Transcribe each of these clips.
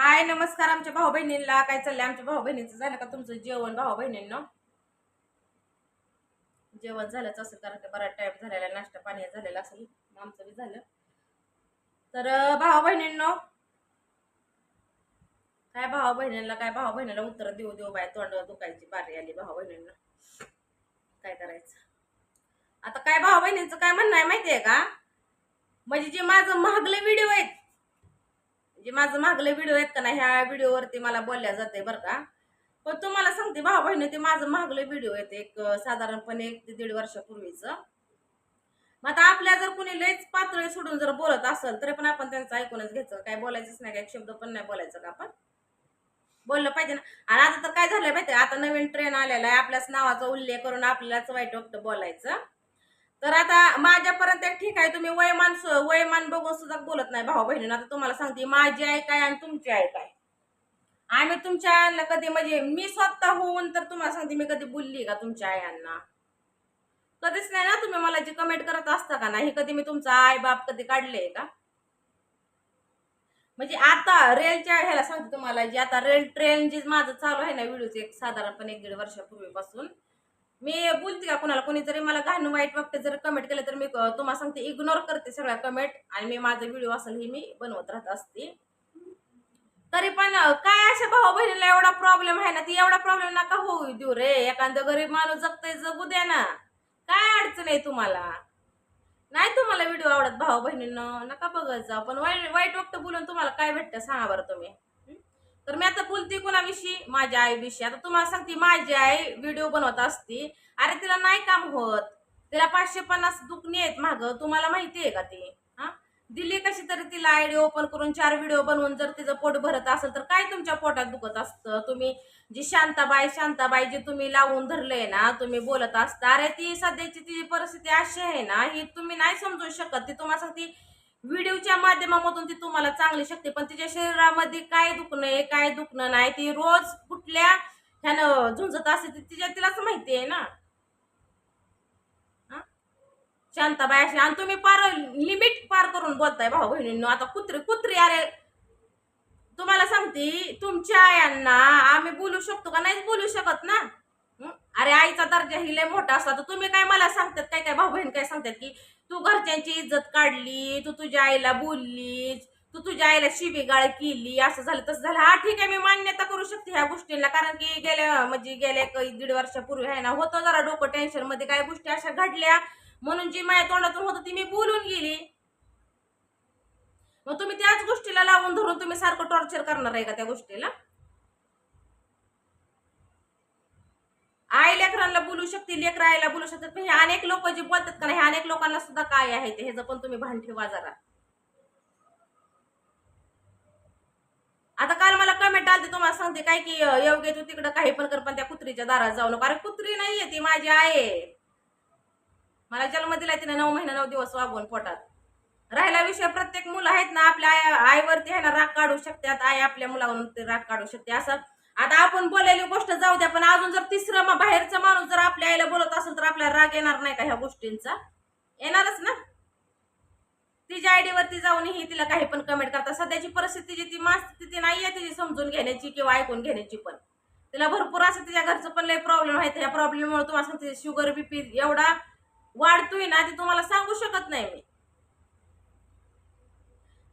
हाय नमस्कार आमच्या भाऊ बहिणींना काय चाललंय आमच्या भाऊ बहिणीचं झालं का तुमचं जेवण भाऊ बहिणींना जेवण झालंच असेल कारण बराच टाईम झालेला नाश्ता पाणी झालेला असेल आमचं बी झालं. तर भाऊ बहिणींनो काय भाऊ बहिणींना काय भाऊ बहिणीला उत्तर देऊ देऊ बाय तोंड दुखायची बारी आली भाऊ बहिणींना काय करायचं? आता काय भाऊ बहिणींचं काय म्हणणं आहे माहितीये का? म्हणजे जे माझं महागले व्हिडिओ आहेत जे माझं मागले व्हिडिओ आहेत का नाही ह्या व्हिडिओवरती मला बोलल्या जाते बरं का. पण तुम्हाला सांगते भाऊ बहिणी ते माझं मागले व्हिडिओ आहेत एक साधारणपणे एक ते दीड वर्षापूर्वीचं. मग आता आपल्या जर कुणी लयच पातळी सोडून जर बोलत असेल तरी पण आपण त्यांचं ऐकूनच घ्यायचं. काय बोलायचंच नाही काय शब्द पण नाही बोलायचं का आपण? बोललं पाहिजे ना. आणि आता तर काय झालंय माहिती आता नवीन ट्रेन आलेला आहे. आपल्याच नावाचा उल्लेख करून आपल्यालाच वाईट वाटतं बोलायचं. तर आता माझ्यापर्यंत एक ठीक आहे तुम्ही वयमान सु- वयमान बघून सुद्धा बोलत नाही भाऊ बहिणीनं. आता तुम्हाला सांगते माझी आई काय आणि तुमची आई काय. आम्ही तुमच्या आयांना कधी म्हणजे मी स्वतः होऊन तर तुम्हाला सांगते मी कधी बोलली का तुमच्या आयांना कधीच नाही ना तुम्ही मला जी कमेंट करत असता का नाही कधी मी तुमचा आई बाप कधी काढले का? म्हणजे आता रेलच्या ह्याला सांगते तुम्हाला जे आता रेल ट्रेन जे माझं चालू आहे ना व्हिडिओच एक साधारणपणे एक दीड वर्षापूर्वीपासून मी बोलते का कोणाला? कोणी जरी मला घाण वाईट वाटते जर कमेंट केलं तर मी तुम्हाला सांगते इग्नोर करते सगळ्या कमेंट आणि मी माझा व्हिडिओ असेल हे मी बनवत राहत असते. तरी पण काय अशा भाऊ बहिणीला एवढा प्रॉब्लेम आहे ना? ती एवढा प्रॉब्लेम नका होऊ देऊ रे. एखादं गरीब माणूस जगतय जगू द्या ना. काय अडचण आहे तुम्हाला? नाही तुम्हाला व्हिडिओ आवडत भाऊ बहिणींना? नका बघत जा पण वाईट वाईट वक्त बोलून तुम्हाला काय भेटतं? सांगा बरं तुम्ही. तर मी आता बोलते कोणाविषयी? माझ्या आईविषयी. आता तुम्हाला सांगते माझी आई व्हिडिओ बनवत असती. अरे तिला नाही काम होत. तिला पाचशे पन्नास दुखणी आहेत माग. तुम्हाला माहिती आहे का ती? हा? दिली कशी तरी तिला आयडी ओपन करून चार व्हिडिओ बनवून जर तिचं पोट भरत असेल तर काय तुमच्या पोटात दुखत असतं? तुम्ही जी शांताबाई शांताबाई जी तुम्ही लावून धरलंय ना तुम्ही बोलत असता. अरे ती सध्याची तिची परिस्थिती अशी आहे ना ही तुम्ही नाही समजू शकत. ती तुम्हाला सांगते व्हिडिओच्या माध्यमामधून ती तुम्हाला चांगली शकते. पण तिच्या शरीरामध्ये काय दुखणं आहे काय दुखणं नाही ती रोज कुठल्या ह्यानं झुंजत असते ती तिच्या तिलाच माहिती आहे ना. शांताबाई अशी. आणि तुम्ही पार लिमिट पार करून बोलताय भाऊ बहिणींनो. आता कुत्री कुत्री अरे तुम्हाला सांगते तुमच्या आयांना आम्ही बोलू शकतो का? नाहीच बोलू शकत ना. अरे आईचा दर्जा ही लय मोठा असला तर तुम्ही काय मला सांगतात? काय काय भाऊ बहीण काय सांगतात की तू घरच्यांची इज्जत काढली तू तुझ्या आईला बोललीस तू तुझ्या आईला शिवीगाळ केली असं झालं तसं झालं. हा ठीक आहे मी मान्यता करू शकते ह्या गोष्टींना कारण की गेल्या म्हणजे गेल्या काही दीड वर्षापूर्वी आहे ना होतं जरा डोकं टेन्शनमध्ये काय गोष्टी अशा घडल्या म्हणून जी माझ्या तोंडातून होतं ती मी बोलून गेली. मग तुम्ही त्याच गोष्टीला लावून धरून तुम्ही सारखं टॉर्चर करणार आहे का त्या गोष्टीला? आई लेकरांना बोलू शकते लेकर आईला बोलू शकतात हे अनेक लोक जे बोलतात का हे अनेक लोकांना सुद्धा काय आहे ते ह्याचं पण तुम्ही भान ठेवा जरा. आता काल मला कमेंट आलते तुम्हाला सांगते काय की योग्य तू तिकडं काही पण कर पण त्या कुत्रीच्या दारात जाऊ नको. अरे कुत्री नाहीये ती माझी आई आहे. मला जन्म दिलाय तिने नऊ महिना नऊ दिवस वागवून पोटात. राहिला विषय प्रत्येक मुलं आहेत ना आपल्या आई आईवरती आहे ना राग काढू शकतात. आई आपल्या मुलावरून ते राग काढू शकते. असं आता आपण बोलायली गोष्ट जाऊ द्या पण अजून जर तिसरं मा- बाहेरचा माणूस जर आपल्या आईला बोलत असेल तर आपल्याला राग येणार नाही का ह्या गोष्टींचा? येणारच ना? तिच्या आयडीवरती जाऊन ही तिला काही पण कमेंट करतात. सध्याची परिस्थिती जी ती मास्थिती नाही नाहीये तिची समजून घेण्याची किंवा ऐकून घेण्याची पण. तिला भरपूर असं तिच्या घरचं पण लय प्रॉब्लेम आहे. त्या प्रॉब्लेममुळे तुम्हाला सांगते शुगर बीपी एवढा वाढतोय ना ते तुम्हाला सांगू शकत नाही मी.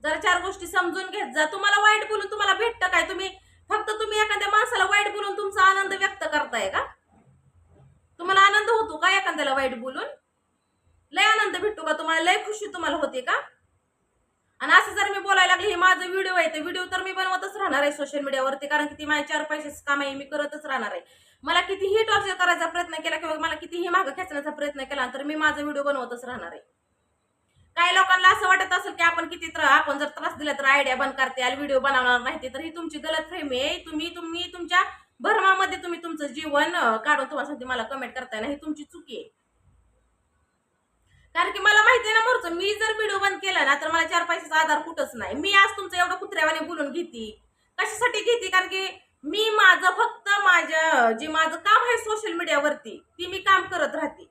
जर चार गोष्टी समजून घेत जा. तुम्हाला वाईट बोलून तुम्हाला भेटतं काय? तुम्ही फक्त तुम्ही एखाद्या माणसाला वाईट बोलून तुमचा आनंद व्यक्त करताय का? तुम्हाला आनंद होतो का एखाद्याला वाईट बोलून? लय आनंद भेटतो का तुम्हाला? लय खुशी तुम्हाला होते का? आणि असं जर मी बोलायला लागले हे माझं व्हिडिओ आहे ते व्हिडिओ तर मी बनवतच राहणार आहे सोशल मीडियावरती कारण की ती माझ्या चार पैशाच काम आहे मी करतच राहणार आहे. मला कितीही टॉर्चर करायचा प्रयत्न केला किंवा मला कितीही मागं खेचण्याचा प्रयत्न केला तर मी माझा व्हिडिओ बनवतच राहणार आहे. काही लोकांना असं वाटत असेल की आपण किती त्र आपण जर त्रास दिला तर आयडिया बंद करते आणि व्हिडिओ बनवणार नाही तर ही तुमची गलत फ्रेम आहे. तुम्ही तुम्ही तुमच्या भरमामध्ये तुम्ही तुमचं जीवन काढून तुम्हाला मला कमेंट करताय ना ही तुमची चुकी आहे. कारण की मला माहिती आहे ना मोरचं मी जर व्हिडिओ बंद केला ना तर मला चार पैशाचा आधार कुठंच नाही. मी आज तुमचं एवढं कुत्र्यावाने बोलून घेते. कशासाठी घेते? कारण की मी माझं फक्त माझ्या जे माझं काम आहे सोशल मीडियावरती ती मी काम करत राहते.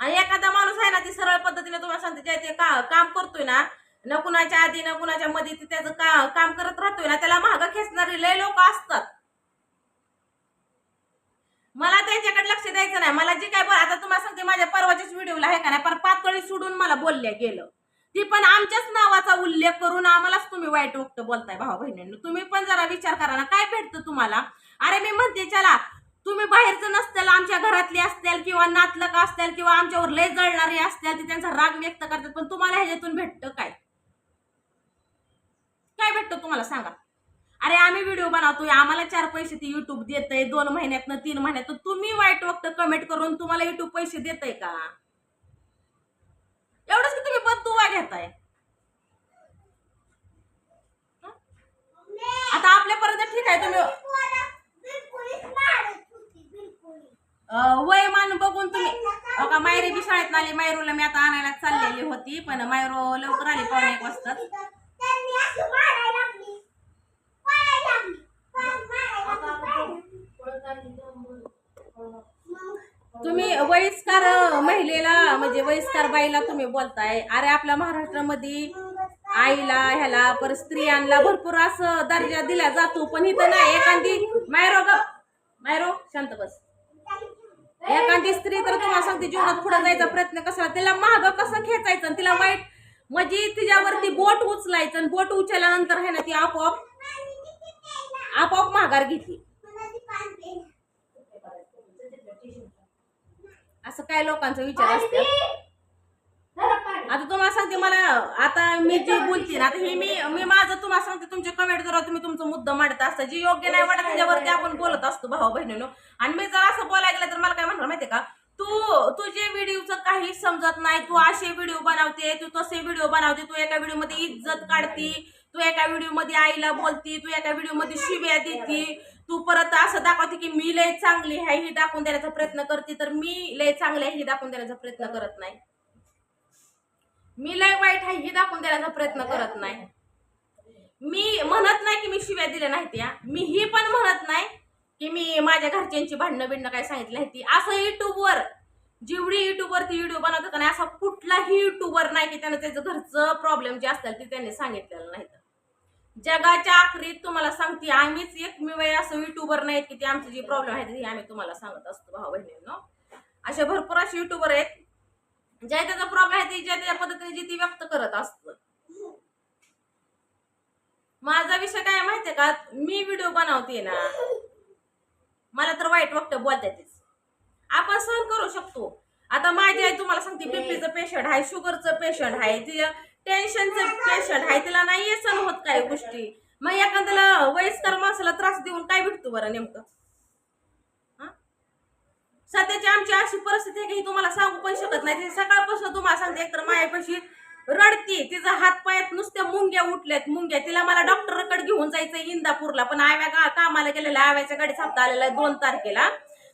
आणि एखादा माणूस आहे ना ती सरळ पद्धतीने तुम्हाला सांगते ज्या ते का काम करतोय ना न कुणाच्या आधी न कुणाच्या मध्ये ते त्याचं का, काम करत राहतोय ना त्याला महाग खेचणारे लय लोक असतात. मला त्यांच्याकडे लक्ष द्यायचं नाही. मला जे काय बोल आता तुम्हाला सांगते माझ्या परवाच्याच व्हिडिओला आहे का नाही पर पातळी सोडून मला बोलल्या गेलं. ती पण आमच्याच नावाचा उल्लेख करून आम्हालाच तुम्ही वाईट वक्त बोलताय भाऊ बहिणींना तुम्ही पण जरा विचार करा ना काय भेटतं तुम्हाला? अरे मी म्हणते चला तुम्ही बाहेरचं नसतील आमच्या घरातली असतील किंवा नातलक असतील किंवा आमच्यावर लय जळणारे असतील ते त्यांचा राग व्यक्त करतात. पण तुम्हाला ह्याच्यातून भेटतं काय? काय भेटतं तुम्हाला सांगा? अरे आम्ही व्हिडिओ बनवतोय आम्हाला चार पैसे ती युट्यूब देतंय दोन महिन्यातनं तीन महिन्यात तुम्ही वाईट वक्त कमेंट करून तुम्हाला युट्यूब पैसे देतंय का? एवढंच की तुम्ही बदुवा घेताय. आता आपल्यापर्यंत ठीक आहे तुम्ही अं, वय मान बघून तुम्ही का मायरी बी शाळेत आली मायरूला मी आता आणायला चाललेली होती पण मायरो लवकर आली पावणे एक वाजता तुम्ही वयस्कर महिलेला म्हणजे वयस्कर बाईला तुम्ही बोलताय. अरे आपल्या महाराष्ट्रामध्ये आईला ह्याला पर स्त्रियांना भरपूर असं दर्जा दिला जातो पण इथं नाही. एखादी मायरो ग मायरो शांत बस. एखादी स्त्री तर तुम्हाला सांगते जीवनात पुढे जायचा प्रयत्न कसा तिला महाग कसं खेचायचं आणि तिला वाईट म्हणजे तिच्यावरती बोट उचलायचं आणि बोट उचलल्यानंतर आहे ना ती आपोआप आपोआप माघार घेतली असं काय लोकांचा विचार असतो? आता तुम्हाला सांगते मला आता मी जे बोलते ना आता हे मी मी माझं तुम्हाला सांगते तुमचे कमेंट जरा तुम्ही तुमचं मुद्दा मांडत असता जे योग्य नाही वाटत त्याच्यावरती आपण बोलत असतो भाऊ बहिणीनो. आणि मी जर असं बोलायला गेलं तर मला काय म्हणणार माहितीये का? तू तुझे व्हिडिओचं काही समजत नाही तू असे व्हिडिओ बनवते तू तसे व्हिडिओ बनवते तू एका व्हिडिओमध्ये इज्जत काढती तू एका व्हिडिओमध्ये आईला बोलती तू एका व्हिडिओमध्ये शिव्या देती तू परत असं दाखवते की मी लय चांगली आहे ही दाखवून देण्याचा प्रयत्न करते तर मी लय चांगली आहे ही दाखवून देण्याचा प्रयत्न करत नाही. मी लय वाईट आहे ही दाखवून देण्याचा प्रयत्न करत नाही. मी म्हणत नाही की मी शिव्या दिल्या नाहीत या. मी ही पण म्हणत नाही की मी माझ्या घरच्यांची भांडणं बिंडणं काय सांगितलं नाही ती असं युट्यूबवर जेवढी युट्यूबवरती व्हिडिओ बनवतात का नाही असा कुठलाही युट्यूबर नाही की त्यानं त्याचं घरचं प्रॉब्लेम जे असतील ते त्यांनी सांगितलेलं नाही जगाच्या आखरीत तुम्हाला सांगते आम्हीच एकमेव असं युट्यूबर नाहीत की ते आमचे जे प्रॉब्लेम आहेत ते आम्ही तुम्हाला सांगत असतो भाऊ बहिणींनो असे भरपूर असे युट्यूबर आहेत. ज्या त्याचा प्रॉब्लेम आहे ती ज्या त्या पद्धतीने जी ती व्यक्त करत असत. माझा विषय काय माहितीये का? मी व्हिडिओ बनवते ना मला तर वाईट वक्त बोलतातच आपण सहन करू शकतो. आता माझी आई तुम्हाला सांगते बीपीचं पेशंट आहे शुगरचं पेशंट आहे तिला टेन्शनचं पेशंट आहे तिला नाही सहन होत काही गोष्टी. मग एखाद्याला वयस्कर माणसाला त्रास देऊन काय भेटतो बरं नेमकं? सध्याची आमची अशी परिस्थिती आहे की तुम्हाला सांगू पण शकत नाही. ती सकाळपासून तुम्हाला सांगते एकतर मायापाशी रडती तिचा हात पायात नुसत्या मुंग्या उठल्यात मुंग्या. तिला मला डॉक्टरकडे घेऊन जायचं इंदापूरला पण आव्या का कामाला गेलेल्या आव्याच्या गाडीत हप्ता आलेला आहे दोन तारखेला.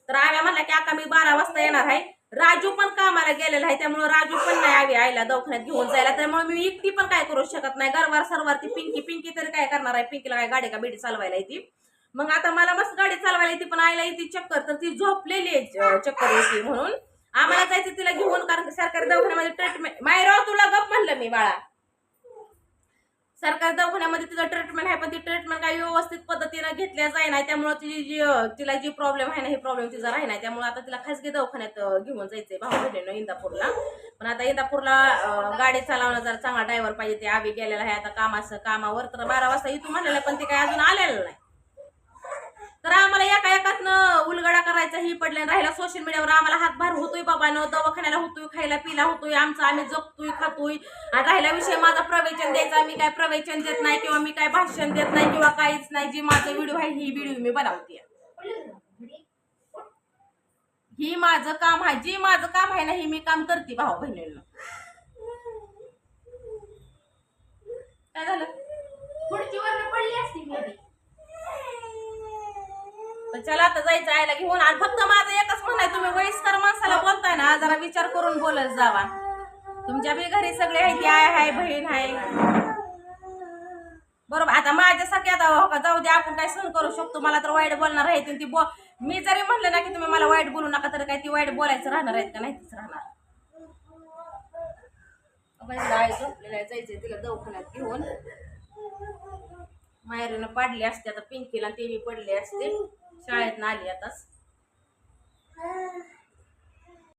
तर आव्या म्हणला की आता मी बारा वाजता येणार आहे. राजू पण कामाला गेलेला आहे त्यामुळे राजू पण नाही आवी आईला दवाखान्यात घेऊन जायला. त्यामुळे मी एकटी पण काय करू शकत नाही. गरवार सरवार ती पिंकी पिंकी तरी काय करणार आहे? पिंकीला काय गाडी का बिडी चालवायला येते मग आता मला मस्त गाडी चालवायला येते पण आईला येते चक्कर तर ती झोपलेली आहे चक्कर येते म्हणून. आम्हाला जायचं तिला घेऊन कारण सरकारी दवाखान्यामध्ये ट्रीटमेंट मायराव तुला गप म्हणलं मी बाळा. सरकारी दवाखान्यामध्ये तिचं ट्रीटमेंट आहे पण ती ट्रीटमेंट काही व्यवस्थित पद्धतीनं घेतल्या जाय नाही त्यामुळे तिची जी तिला जी प्रॉब्लेम आहे ना हे प्रॉब्लेम तिचा राही नाही. त्यामुळे आता तिला खासगी दवाखान्यात घेऊन जायचंय भाऊ बहिणीनं इंदापूरला. पण आता इंदापूरला गाडी चालवणं जर चांगला ड्रायव्हर पाहिजे ते आवी गेलेला आहे आता कामाचं कामावर. तर बारा वाजता इथून म्हणलेलं पण ते काही अजून आलेलं नाही. तर आम्हाला एका एकातनं उलगडा करायचा ही पडल्या राहिला सोशल मीडियावर आम्हाला हातभार होतोय बाबानं दवाखान्याला होतोय खायला पिला होतोय आमचं आम्ही जगतोय खातोय. आणि राहिला विषय माझा प्रवचन द्यायचा मी काय प्रवचन देत नाही किंवा मी काय भाषण देत नाही किंवा काहीच नाही. जी माझं व्हिडिओ आहे ही व्हिडिओ मी बनवते. ही माझं काम आहे जी माझं काम आहे ना ही मी काम करते भाऊ बहिणींना. काय झालं? पुढची वर्ण पडली असती maybe. तर चला आता जायचं आयला घेऊन. आणि फक्त माझं एकच म्हणाय तुम्ही वयस्कर माणसाला बोलताय ना जरा विचार करून बोलत जावा. तुमच्या बी घरी सगळे आहे ती आय आहे बहीण आहे. बरोबर आता माझ्यासाठी आता हो का जाऊ दे आपण काय सहन करू शकतो. मला तर वाईट बोलणार आहे ती बो मी जरी म्हटलं ना की तुम्ही मला वाईट बोलू नका तर काय ती वाईट बोलायचं राहणार आहेत का नाही राहणार. बाईला आई जायचं आहे, जायचंय तिला दवाखान्यात घेऊन. मायरीनं पाडली असते आता पिंकीला ते बी पडले असते. शाळेत आली आताच.